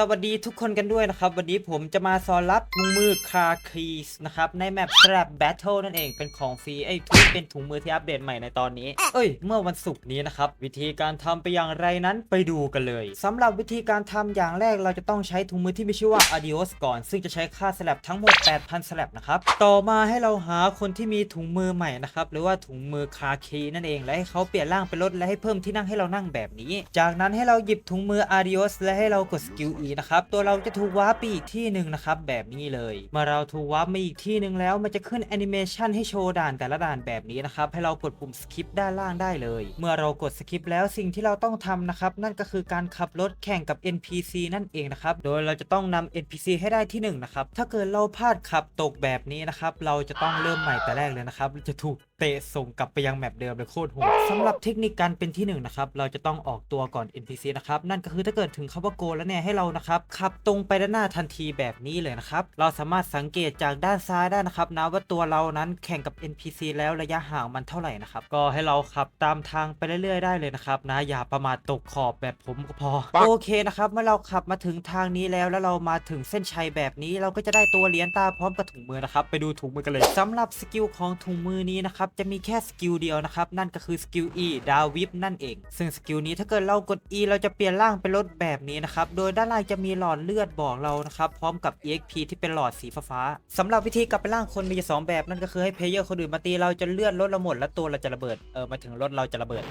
สวัสดีทุกคนกันด้วยนะครับ วันนี้ผมจะมาสอนรับถุงมือคาคีสนะครับ ในแมป Trap Battle นั่นเองเป็นของฟรีไอ้ที่เป็นถุงมือที่อัปเดตใหม่ในตอนนี้ เอ้ย เมื่อวันศุกร์นี้นะครับ วิธีการทำไปอย่างไรนั้นไปดูกันเลยสำหรับวิธีการทำอย่างแรกเราจะต้องใช้ถุงมือที่มีชื่อว่า Adios ก่อน ซึ่งจะใช้ค่าสลับทั้งหมด 8,000สลับนะครับต่อมาให้เราหาคนที่มีถุงมือใหม่นะครับหรือว่าถุงมือคาคีนั่นเองและให้เขาเปลี่ยนร่างเป็นรถและให้เพิ่มที่นั่งให้เรานั่งแบบนี้ จากนั้นให้เราหยิบถุงมือ Adios และให้เรากดสกิล E นะครับ ตัวเราจะถูกวาร์ปไปอีกที่หนึ่งนะครับ แบบนี้เลย เมื่อเราถูกวาร์ปมาอีกที่หนึ่งแล้ว มันจะขึ้นแอนิเมชันให้โชว์ด่านแต่ละด่านแบบนี้นะครับ ให้เรากดปุ่มสคิปด้านล่างได้เลย เมื่อเรากดสคิปแล้วสิ่งที่เราต้องทำนะครับ นั่นก็คือการขับรถแข่งกับ NPC นั่นเองนะครับ โดยเราจะต้องนำ NPC ให้ได้ที่หนึ่งนะครับ ถ้าเกิดเราพลาดขับตกแบบนี้นะครับ เราจะต้องเริ่มใหม่แต่แรกเลยนะครับ จะถูก เตะส่งกลับไปยังแมปเดิมเลยโคตรโหดสำหรับเทคนิคการเป็นที่หนึ่งนะครับ เราจะต้องออกตัวก่อน NPC นะครับ นั่นก็คือถ้าเกิดถึงคำว่าโกแล้วเนี่ยให้เรานะครับขับตรงไปด้านหน้าทันทีแบบนี้เลยนะครับ เราสามารถสังเกตจากด้านซ้ายได้นะครับนะว่าตัวเรานั้นแข่งกับ NPC แล้วระยะห่างมันเท่าไหร่นะครับ ก็ให้เราขับตามทางไปเรื่อยๆได้เลยนะครับนะอย่าประมาทตกขอบแบบผมก็พอ โอเคนะครับเมื่อเราขับมาถึงทางนี้แล้วแล้วเรามาถึงเส้นชัยแบบนี้ เราก็จะได้ตัวเหรียญตาพร้อมกับถุงมือนะครับไปดูถุงมือกันเลยสำหรับสกิลของถุงมือนี้นะครับจะมีแค่สกิลเดียวนะครับ นั่นก็คือสกิล E ดาววิปนั่นเอง ซึ่งสกิลนี้ถ้าเกิดเรากด E เราจะเปลี่ยนร่างเป็นรถแบบนี้นะครับ โดยด้านล่างจะมีหลอดเลือดบอกเรานะครับ พร้อมกับ EXP ที่เป็นหลอดสีฟ้าสำหรับวิธีกลับไปร่างคนมีสองแบบนั่นก็คือให้เพลเยอร์คนอื่นมาตีเราจนเลือดลดเราหมดและตัวเราจะระเบิดเออมาถึงรถเราจะระเบิด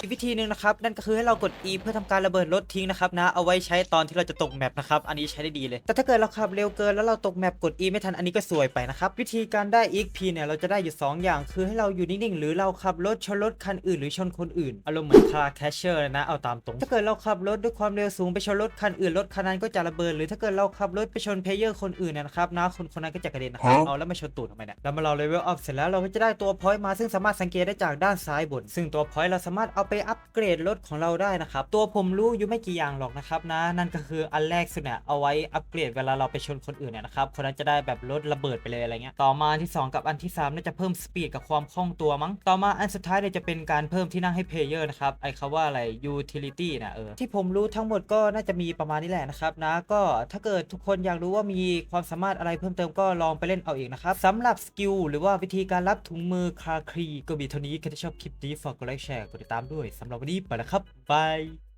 อีกวิธีหนึ่งนะครับนั่นก็คือให้เรากด E เพื่อทำการระเบิดรถทิ้งนะครับนะเอาไว้ใช้ตอนที่เราจะตกแมปนะครับอันนี้ใช้ได้ดีเลย แต่ถ้าเกิดเราขับเร็วเกินแล้วเราตกแมปกด E ไม่ทันอันนี้ก็สวยไปนะครับวิธีการได้ EXP เนี่ยเราจะได้อยู่ 2 อย่าง คือให้เราอยู่นิ่งๆหรือเราขับรถชนรถคันอื่นหรือชนคนอื่นอารมณ์เหมือนคาร์แคชเชอร์นะเอาตามตรงถ้าเกิดเราขับรถด้วยความเร็วสูงไปชนรถคันอื่นรถคันนั้นก็จะระเบิดหรือถ้าเกิดเราขับรถไปชนเพลเยอร์คนอื่นเนยนะครับนะคนคนนั้นก็จะกระเด็นนะครับเอาแล้วมาชนตูดทำไมเนี่ยแล้วมาเราเลเวลอัพเสร็จแล้วเราก็จะได้ตัวพอยต์มาซึ่งสามารถสังเกตได้จากด้านซ้ายบน ซึ่งตัวพอยต์เราสามารถเอาไปอัปเกรดรถของเราได้นะครับ ตัวผมรู้อยู่ไม่กี่อย่างหรอกนะครับนะ นั่นก็คืออันแรกสุดเนี่ยเอาไว้อัปเกรดเวลาเราไปชนคนอื่นเนี่ยนะครับคนนั้นจะได้แบบรถระเบิดไปเลยอะไรเงี้ยต่อมาที่ 2 กับอันที่3น่าจะเพิ่มสปีดกับความคล่องตัวมั้งต่อมาอันสุดท้ายเนี่ยจะเป็นการเพิ่มที่นั่งให้เพลเยอร์นะครับไอ้คาว่าอะไร utility นะเออที่ผมรู้ทั้งหมดก็น่าจะมีประมาณนี้แหละนะครับนะก็ถ้าเกิดทุกคนอยากรู้ว่ามีความสามารถอะไรเพิ่มเติมก็ลองไปเล่นเอาเองนะครับสำหรับสกิลหรือว่าวิธีการรับถุงมือคาครีก็มีเท่านี้ใครที่ชอบคลิปนี้ฝากกดไลค์แชร์กดติดตามด้วยสำหรับวันนี้ไปแล้วครับบาย